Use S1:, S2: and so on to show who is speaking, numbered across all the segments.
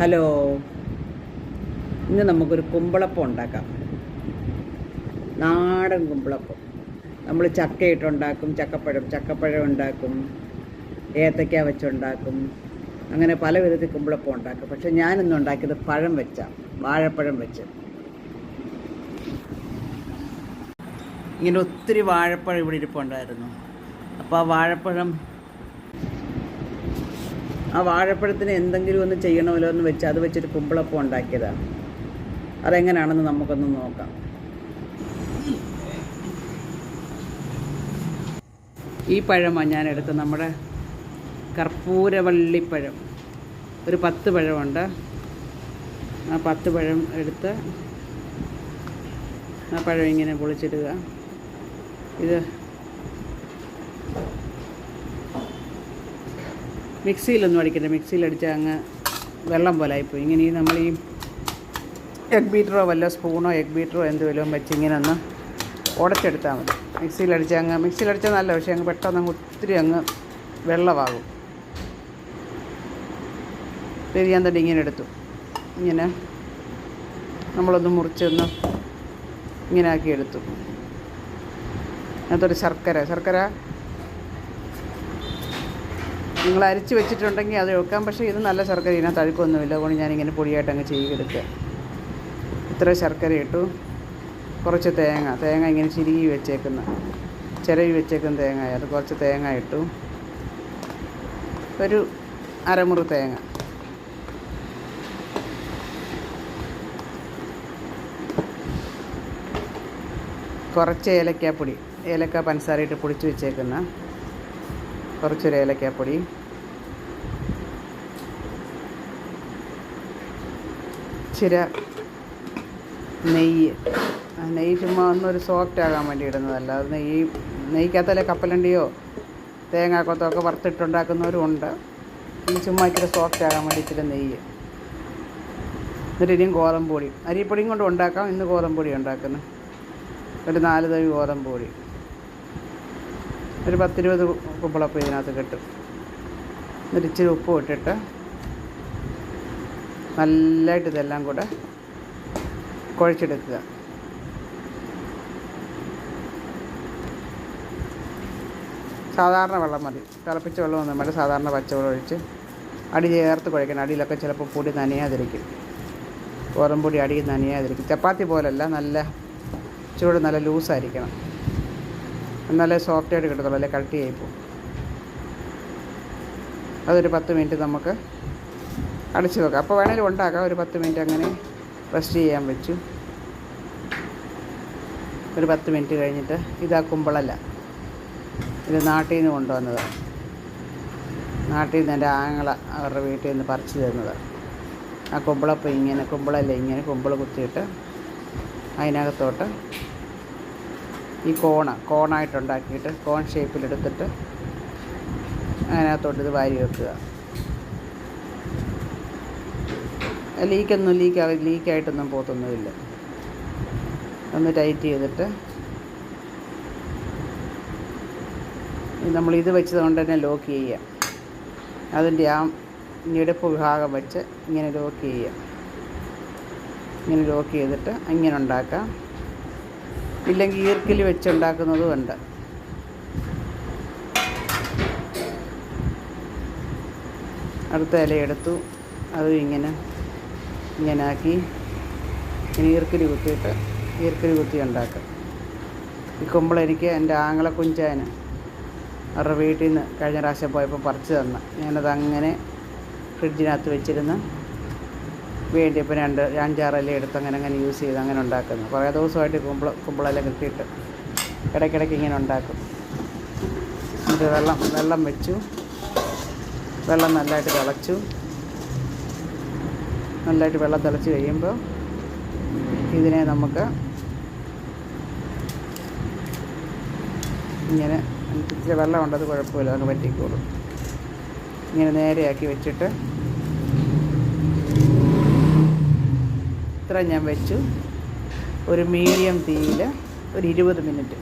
S1: Hello. ഇന്ന് നമുക്കൊരു കുമ്പളപ്പം ഉണ്ടാക്കാം. നാടൻ കുമ്പളപ്പം. നമ്മൾ ചക്കയിട്ടുണ്ടാക്കും ചക്കപ്പഴം ചക്കപ്പഴം ഉണ്ടാക്കും ഏത്തയ്ക്ക വെച്ചുണ്ടാക്കും. അങ്ങനെ പല വിധത്തിൽ കുമ്പളപ്പം ഉണ്ടാക്കും. പക്ഷെ ഞാനിന്ന് ഉണ്ടാക്കിയത് പഴം വെച്ച വാഴപ്പഴം വെച്ച്. ഇങ്ങനെ ഒത്തിരി വാഴപ്പഴം ഇവിടെ ഇരിപ്പുണ്ടായിരുന്നു. അപ്പോൾ ആ വാഴപ്പഴം ആ വാഴപ്പഴത്തിന് എന്തെങ്കിലും ഒന്ന് ചെയ്യണമല്ലോ എന്ന് വെച്ച് അത് വെച്ചൊരു കുമ്പിളപ്പം ഉണ്ടാക്കിയതാണ്. അതെങ്ങനെയാണെന്ന് നമുക്കൊന്ന് നോക്കാം. ഈ പഴമാണ് ഞാൻ എടുത്ത നമ്മുടെ കർപ്പൂരവള്ളിപ്പഴം. ഒരു പത്ത് പഴമുണ്ട്. ആ പത്ത് പഴം എടുത്ത് ആ പഴം ഇങ്ങനെ പൊളിച്ചിടുക. ഇത് മിക്സിയിലൊന്നും അടിക്കണ്ട. മിക്സിയിൽ അടിച്ചാൽ അങ്ങ് വെള്ളം പോലെ ആയിപ്പോയി. ഇങ്ങനെ ഈ നമ്മൾ ഈ എഗ് ബീറ്ററോ വല്ല സ്പൂണോ എഗ് ബീറ്ററോ എന്ത് വല്ലതും വെച്ച് ഇങ്ങനെ ഒന്ന് ഉടച്ചെടുത്താൽ മതി. മിക്സിയിൽ അടിച്ചാൽ അങ്ങ് മിക്സിയിൽ അടിച്ചാൽ നല്ല പക്ഷേ അങ്ങ് പെട്ടെന്ന് അങ്ങ് ഒത്തിരി അങ്ങ് വെള്ളമാകും. ശരി ഞാൻ തന്നെ ഇങ്ങനെ എടുത്തു. ഇങ്ങനെ നമ്മളൊന്ന് മുറിച്ചൊന്ന് ഇങ്ങനെ ആക്കി എടുത്തു. അതിനകത്തൊരു ശർക്കര ശർക്കര നിങ്ങൾ അരിച്ച് വെച്ചിട്ടുണ്ടെങ്കിൽ അത് എടുക്കാം പക്ഷേ ഇത് നല്ല ശർക്കര ഇതിനകത്ത് അഴുക്കൊന്നുമില്ല. അതുകൊണ്ട് ഞാനിങ്ങനെ പൊടിയായിട്ട് അങ്ങ് ചെയ്തെടുക്കുക ഇത്ര ശർക്കര ഇട്ടു. കുറച്ച് തേങ്ങ. തേങ്ങ ഇങ്ങനെ ചിരുകി വെച്ചേക്കുന്ന ചിരവി വെച്ചേക്കുന്ന തേങ്ങ അത് കുറച്ച് തേങ്ങ ഇട്ടു. ഒരു അരമുറി തേങ്ങ. കുറച്ച് ഏലക്കാപ്പൊടി. ഏലക്ക പഞ്ചസാര ഇട്ട് പൊടിച്ച് വെച്ചേക്കുന്ന കുറച്ചൊരു ഏലക്കാപ്പൊടി. ചിര നെയ്യ്. നെയ്യ് ചുമ്മാ ഒന്നൊരു സോഫ്റ്റ് ആകാൻ വേണ്ടി ഇടുന്നതല്ല. അത് നെയ്യ് നെയ്ക്കകത്തല്ലേ കപ്പലണ്ടിയോ തേങ്ങാക്കൊത്തോ ഒക്കെ വറുത്തിട്ടുണ്ടാക്കുന്നവരും ഉണ്ട്. ഈ ചുമ്മാ ഇച്ചിരി സോഫ്റ്റ് ആകാൻ വേണ്ടി ഇച്ചിരി നെയ്യ്. എന്നിട്ട് ഇനിയും ഗോതമ്പൊടി അരിപ്പൊടിയും കൊണ്ട് ഉണ്ടാക്കാം. ഇന്ന് ഗോതമ്പൊടി ഉണ്ടാക്കുന്നത് ഒരു നാല് തവി ഗോതമ്പ് പൊടി. ഒരു പത്തിരുപത് കുമ്പളപ്പം ഇതിനകത്ത് കിട്ടും. എന്നിട്ട് ഉപ്പ് ഇട്ടിട്ട് നല്ലതായിട്ട് ഇതെല്ലാം കൂടെ കുഴച്ചെടുക്കുക. സാധാരണ വെള്ളം മതി. തിളപ്പിച്ച വെള്ളമൊന്നും വേണ്ട. സാധാരണ പച്ചവെള്ളം ഒഴിച്ച് അടി ചേർത്ത് കുഴക്കണം അടിയിലൊക്കെ ചിലപ്പോൾ പൊടി നനയാതിരിക്കും. ഗോതമ്പൊടി അടിയിൽ നനയാതിരിക്കും. ചപ്പാത്തി പോലല്ല നല്ല ചൂട് നല്ല ലൂസായിരിക്കണം. എന്നാലേ സോഫ്റ്റ് സോഫ്റ്റായിട്ട് കിട്ടത്തുള്ളൂ അല്ലെ? കട്ടിയായി പോകും. അതൊരു പത്ത് മിനിറ്റ് നമുക്ക് അടച്ച് വെക്കാം. അപ്പോൾ വേണേലും ഉണ്ടാക്കാം. ഒരു പത്ത് മിനിറ്റ് അങ്ങനെ റെസ്റ്റ് ചെയ്യാൻ വെച്ചു. ഒരു പത്ത് മിനിറ്റ് കഴിഞ്ഞിട്ട് ഇതാ കുമ്പളല്ല. ഇത് നാട്ടിൽ നിന്ന് കൊണ്ടുവന്നത്. നാട്ടിൽ നിന്ന് എന്റെ ആങ്ങള അവരുടെ വീട്ടിൽ നിന്ന് പറിച്ചു തരുന്നത് ആ കുമ്പളപ്പം ഇങ്ങനെ കുമ്പളല്ല ഇങ്ങനെ കുമ്പള കുത്തിയിട്ട് അതിനകത്തോട്ട് ഈ കോണ കോണായിട്ടുണ്ടാക്കിയിട്ട് കോൺ ഷേപ്പിലെടുത്തിട്ട് അതിനകത്തോട്ട് ഇത് വാരി വെക്കുക. ലീക്കൊന്നും ലീക്ക് ലീക്കായിട്ടൊന്നും പോത്തൊന്നുമില്ല. ഒന്ന് ടൈറ്റ് ചെയ്തിട്ട് നമ്മൾ ഇത് വെച്ചത് കൊണ്ട് തന്നെ ലോക്ക് ചെയ്യാം അതിന്റെ ആ ഞെടുപ്പ് വിഭാഗം വെച്ച് ഇങ്ങനെ ലോക്ക് ചെയ്യാം ഇങ്ങനെ ലോക്ക് ചെയ്തിട്ട് ഇങ്ങനെ ഉണ്ടാക്കാം. ഇല്ലെങ്കിൽ ഈർക്കിൽ വെച്ചുണ്ടാക്കുന്നതും ഉണ്ട്. അടുത്ത ഇലയെടുത്തു അതും ഇങ്ങനെ ഇങ്ങനെ ആക്കി ഇങ്ങനെ ഈർക്കിൽ കുത്തിയിട്ട് ഈർക്കിൽ കുത്തി ഉണ്ടാക്കും. ഈ കുമ്പളം എനിക്ക് എന്റെ ആങ്ങളെ കുഞ്ചാന് അവരുടെ വീട്ടിൽ നിന്ന് കഴിഞ്ഞ പ്രാവശ്യം പോയപ്പോൾ പറിച്ചു തന്ന. ഞാനത് അങ്ങനെ ഫ്രിഡ്ജിനകത്ത് വെച്ചിരുന്ന് വേണ്ടിയപ്പോൾ രണ്ട് അഞ്ചാറെല്ലാം എടുത്ത് അങ്ങനെ അങ്ങനെ യൂസ് ചെയ്ത് അങ്ങനെ ഉണ്ടാക്കുന്നു. കുറേ ദിവസമായിട്ട് കുമ്പള കുമ്പളെല്ലാം കിട്ടിയിട്ട് ഇടയ്ക്കിടയ്ക്ക് ഇങ്ങനെ ഉണ്ടാക്കും. എന്നിട്ട് വെള്ളം വെള്ളം വെച്ചു. വെള്ളം നല്ലതായിട്ട് തിളച്ചു. നല്ലതായിട്ട് വെള്ളം തിളച്ച് കഴിയുമ്പോൾ ഇതിനെ നമുക്ക് ഇങ്ങനെ ഇച്ചിരി വെള്ളം ഉണ്ടത് കുഴപ്പമില്ല നമുക്ക് പറ്റിക്കോളും ഇങ്ങനെ നേരെയാക്കി വെച്ചിട്ട് ഇത്ര ഞാൻ വെച്ചു. ഒരു മീഡിയം തീയിൽ ഒരു ഇരുപത് മിനിറ്റ്.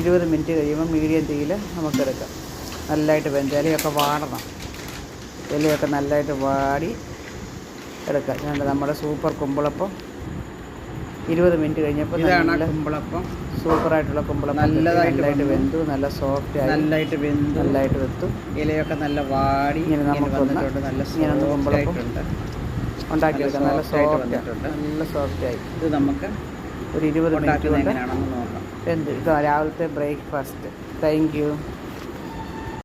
S1: ഇരുപത് മിനിറ്റ് കഴിയുമ്പോൾ മീഡിയം തീയിൽ നമുക്കെടുക്കാം നല്ലതായിട്ട് വെന്ത് ഇലയൊക്കെ വാടണം. ഇലയൊക്കെ നല്ലതായിട്ട് വാടി എടുക്കാം. ഞാൻ നമ്മുടെ സൂപ്പർ കുമ്പളപ്പം. ഇരുപത് മിനിറ്റ് കഴിഞ്ഞപ്പോൾ നല്ല
S2: കുമ്പളപ്പം.
S1: സൂപ്പറായിട്ടുള്ള കുമ്പളം
S2: നല്ലതായിട്ട്
S1: വെന്തു. നല്ല സോഫ്റ്റ്
S2: നല്ലതായിട്ട് വെന്തു.
S1: നല്ലതായിട്ട് വെത്തും.
S2: ഇലയൊക്കെ നല്ല വാടി
S1: ഇങ്ങനെ
S2: നമുക്ക് നല്ല
S1: ഇങ്ങനെ കുമ്പളപ്പം ഉണ്ടാക്കിയെടുക്കാം നല്ല സോഫ്റ്റ്. നല്ല സോഫ്റ്റായി
S2: ഇത് നമുക്ക്
S1: ഒരു ഇരുപത് മിനിറ്റ് കൊണ്ട് എന്ത്? ഇത് രാവിലത്തെ ബ്രേക്ക്ഫാസ്റ്റ്. Thank you